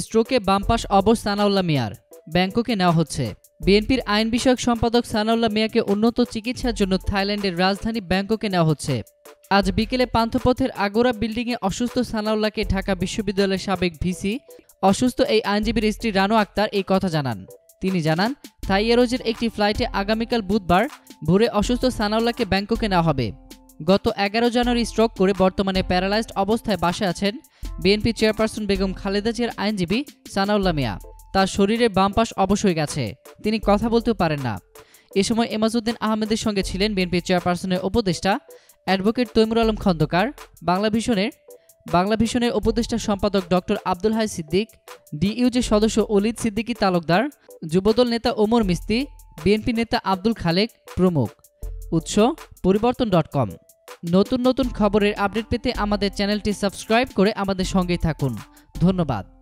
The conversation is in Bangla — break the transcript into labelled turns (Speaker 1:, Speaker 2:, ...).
Speaker 1: স্ট্রোকে বামপাস অবশ সানাউল্লাহ মিয়ার। ব্যাংককে নেওয়া হচ্ছে। বিএনপির আইন বিষয়ক সম্পাদক সানাউল্লাহ মিয়াকে উন্নত চিকিৎসার জন্য থাইল্যান্ডের রাজধানী ব্যাংককে নেওয়া হচ্ছে। আজ বিকেলে পান্থপথের আগোরা বিল্ডিংয়ে অসুস্থ সানাউল্লাহকে ঢাকা বিশ্ববিদ্যালয়ের সাবেক ভিসি, অসুস্থ এই আইনজীবীর স্ত্রী রানো আক্তার এই কথা জানান। তিনি জানান থাই এয়ারোজের একটি ফ্লাইটে আগামীকাল বুধবার ভোরে অসুস্থ সানাউল্লাহকে ব্যাংককে নেওয়া হবে। গত এগারো জানুয়ারি স্ট্রোক করে বর্তমানে প্যারালাইজড অবস্থায় বাসে আছেন বিএনপি চেয়ারপারসন বেগম খালেদা জিয়ার আইনজীবী সানাউল্লাহ মিয়া। তার শরীরের বাম পাশ অবশ হয়ে গেছে। তিনি কথা বলতেও পারেন না। এ সময় এমাজউদ্দিন আহমেদের সঙ্গে ছিলেন বিএনপি চেয়ারপারসনের উপদেষ্টা অ্যাডভোকেট তৈমুর আলম খন্দকার, বাংলা ভিশনের বাংলা ভিশনের উপদেষ্টা সম্পাদক ডক্টর আব্দুল হাই সিদ্দিক, ডিইউজে সদস্য অলিদ সিদ্দিকী তালুকদার, যুবদল নেতা ওমর মিস্তি, বিএনপি নেতা আব্দুল খালেক প্রমুখ। উৎস পরিবর্তন ডট কম। নতুন নতুন খবরের আপডেট পেতে আমাদের চ্যানেলটি সাবস্ক্রাইব করে আমাদের সঙ্গেই থাকুন। ধন্যবাদ।